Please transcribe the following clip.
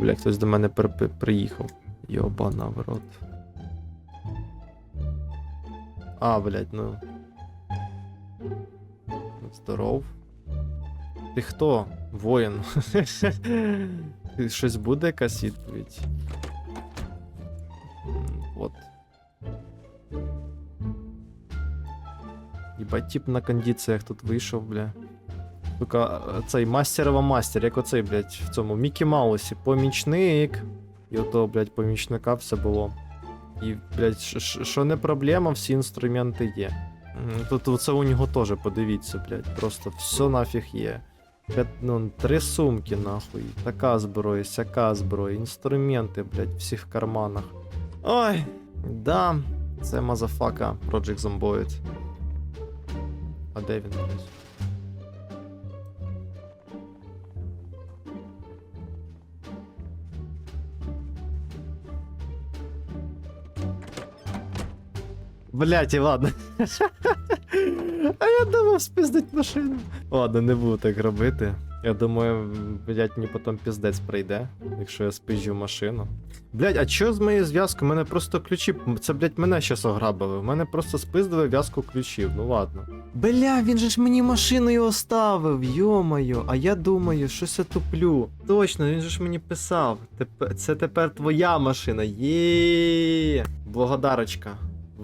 Бля, хтось до мене при- при- приїхав. Йобана в. А, блядь, ну. Здоров. Ти хто? Воїн. Щось буде якась відповідь? От. Єбать, тип на кондиціях тут вийшов, бля. Сука, е, цей мастерова мастер, як оцей, блядь, в цьому Мікі Маусі. Помічник. І ото, блядь, помічника все було. І, блядь, що не проблема, всі інструменти є. Тут оце у нього теж, подивіться, блядь, просто все нафіг є. Ну, три сумки, нахуй. Така зброя, сяка зброя, інструменти, блядь, всі в карманах. Ой, да, це мазафака Project Zomboid. А де він, Блять, і ладно. А я думав спиздить машину. Ладно, не буду так робити. Я думаю, блять, мені потім піздець прийде, якщо я спизжу машину. Блять, а що з моєю зв'язкою? У мене просто ключі. Це, блять, мене щас ограбили. У мене просто спиздили в'язку ключів. Ну ладно. Бля, він же ж мені машиною оставив, йомаю. А я думаю, щось я туплю. Точно, він же ж мені писав. Це тепер твоя машина. Є. Благодарочка.